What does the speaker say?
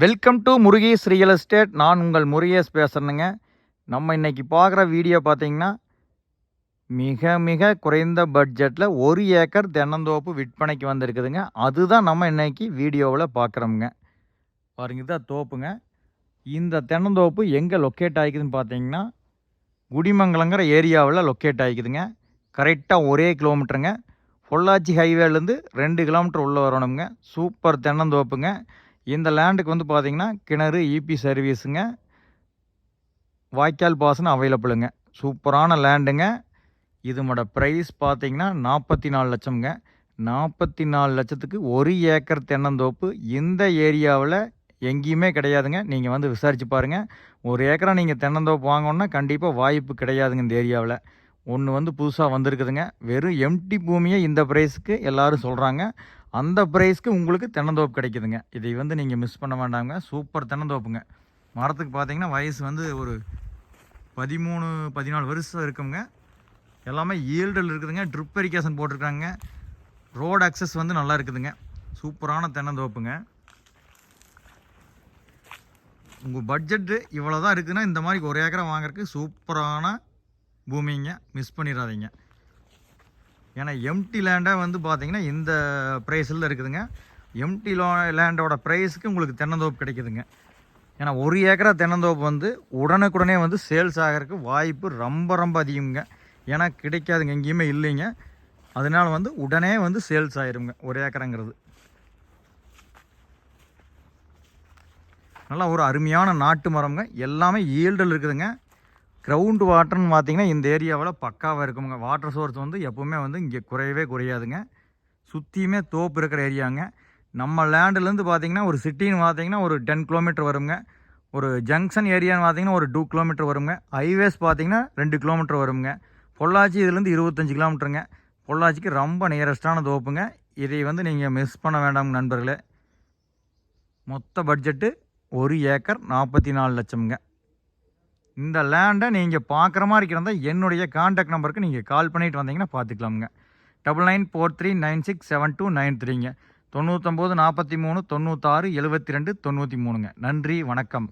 Welcome to Murugesh real estate நான் உங்கள் முருகேஷ் பேசுகிறேனுங்க நம்ம இன்றைக்கி பார்க்குற வீடியோ பார்த்தீங்கன்னா மிக மிக குறைந்த பட்ஜெட்டில் ஒரு ஏக்கர் தென்னந்தோப்பு விற்பனைக்கு வந்திருக்குதுங்க. அதுதான் நம்ம இன்னைக்கு வீடியோவில் பார்க்குறோமுங்க. பாருங்க இதான் தோப்புங்க. இந்த தென்னந்தோப்பு எங்கே லொக்கேட் ஆகிக்குதுன்னு பார்த்தீங்கன்னா குடிமங்கலங்கிற ஏரியாவில் லொக்கேட் ஆகிக்குதுங்க. கரெக்டாக ஒரே கிலோமீட்டருங்க பொள்ளாச்சி ஹைவேலேருந்து ரெண்டு கிலோமீட்டர் உள்ளே வரணுங்க. சூப்பர் தென்னந்தோப்புங்க. இந்த லேண்டுக்கு வந்து பார்த்தீங்கன்னா கிணறு இபி சர்வீஸுங்க வாய்க்கால் பாசனம் அவைலபிளுங்க சூப்பரான லேண்டுங்க இதோட ப்ரைஸ் பார்த்தீங்கன்னா நாற்பத்தி நாலு லட்சம்ங்க. நாற்பத்தி நாலு லட்சத்துக்கு ஒரு ஏக்கர் தென்னந்தோப்பு இந்த ஏரியாவில் எங்கேயுமே கிடையாதுங்க. நீங்கள் வந்து விசாரித்து பாருங்கள் ஒரு ஏக்கரா நீங்கள் தென்னந்தோப்பு வாங்கணுன்னா கண்டிப்பாக வாய்ப்பு கிடையாதுங்க இந்த ஏரியாவில். ஒன்று வந்து புதுசாக வந்திருக்குதுங்க. வெறும் எம்டி பூமியை இந்த ப்ரைஸுக்கு எல்லாரும் சொல்கிறாங்க அந்த ப்ரைஸ்க்கு உங்களுக்கு தென்னந்தோப்பு கிடைக்குதுங்க. இதை வந்து நீங்கள் மிஸ் பண்ண வேண்டாங்க சூப்பர் தென்னந்தோப்புங்க. மரத்துக்கு பார்த்தீங்கன்னா வயசு வந்து ஒரு பதிமூணு பதினாலு வருஷம் இருக்குங்க. எல்லாமே ஈல்டில் இருக்குதுங்க. ட்ரிப் இரிகேஷன் போட்டிருக்காங்க. ரோடு அக்சஸ் வந்து நல்லா இருக்குதுங்க. சூப்பரான தென்னந்தோப்புங்க. உங்கள் பட்ஜெட்டு இவ்வளோ தான் இருக்குதுன்னா இந்த மாதிரி ஒரு ஏக்கரை வாங்குறதுக்கு சூப்பரான பூமிங்க. மிஸ் பண்ணிடாதீங்க. ஏன்னா எம்டி லேண்டை வந்து பார்த்தீங்கன்னா இந்த ப்ரைஸில் இருக்குதுங்க. எம்டி லோ லேண்டோட ப்ரைஸுக்கு உங்களுக்கு தென்னந்தோப்பு கிடைக்குதுங்க. ஏன்னா ஒரு ஏக்கரா தென்னந்தோப்பு வந்து உடனுக்குடனே வந்து சேல்ஸ் ஆகிறதுக்கு வாய்ப்பு ரொம்ப ரொம்ப அதிகங்க ஏன்னா கிடைக்காதுங்க எங்கேயுமே இல்லைங்க. அதனால் வந்து உடனே வந்து சேல்ஸ் ஆயிருங்க ஒரு ஏக்கராங்கிறது. நல்லா ஒரு அருமையான நாட்டு மரம்ங்க. எல்லாமே ஈல்டில் இருக்குதுங்க. கிரவுண்ட் வாட்டர்னு பார்த்தீங்கன்னா இந்த ஏரியாவில் பக்காவாக இருக்குங்க. வாட்டர் சோர்ஸ் வந்து எப்போவுமே வந்து இங்கே குறையவே குறையாதுங்க. சுற்றியுமே தோப்பு இருக்கிற ஏரியாங்க நம்ம லேண்டுலேருந்து பார்த்தீங்கன்னா ஒரு சிட்டின்னு பார்த்தீங்கன்னா ஒரு டென் கிலோமீட்டர் வருங்க. ஒரு ஜங்ஷன் ஏரியான்னு பார்த்தீங்கன்னா ஒரு டூ கிலோமீட்டர் வருங்க. ஹைவேஸ் பார்த்தீங்கன்னா ரெண்டு கிலோமீட்டர் வருங்க. பொள்ளாச்சி இதுலேருந்து இருபத்தஞ்சி கிலோமீட்டருங்க பொள்ளாச்சிக்கு ரொம்ப நியரஸ்டான தோப்புங்க. இதை வந்து நீங்கள் மிஸ் பண்ண வேண்டாம் நண்பர்களே. மொத்த பட்ஜெட்டு ஒரு ஏக்கர் நாற்பத்தி நாலு லட்சம்ங்க. இந்த லேண்டை நீங்கள் பார்க்குற மாதிரி இருக்கிறதா என்னுடைய காண்டாக்ட் நம்பருக்கு நீங்கள் கால் பண்ணிட்டு வந்தீங்கன்னா பார்த்துக்கலாமுங்க. Double nine four three nine six seven two nine த்ரீங்க தொண்ணூற்றொம்பது நாற்பத்தி மூணு தொண்ணூத்தாறு எழுபத்தி ரெண்டு தொண்ணூற்றி மூணுங்க. நன்றி வணக்கம்.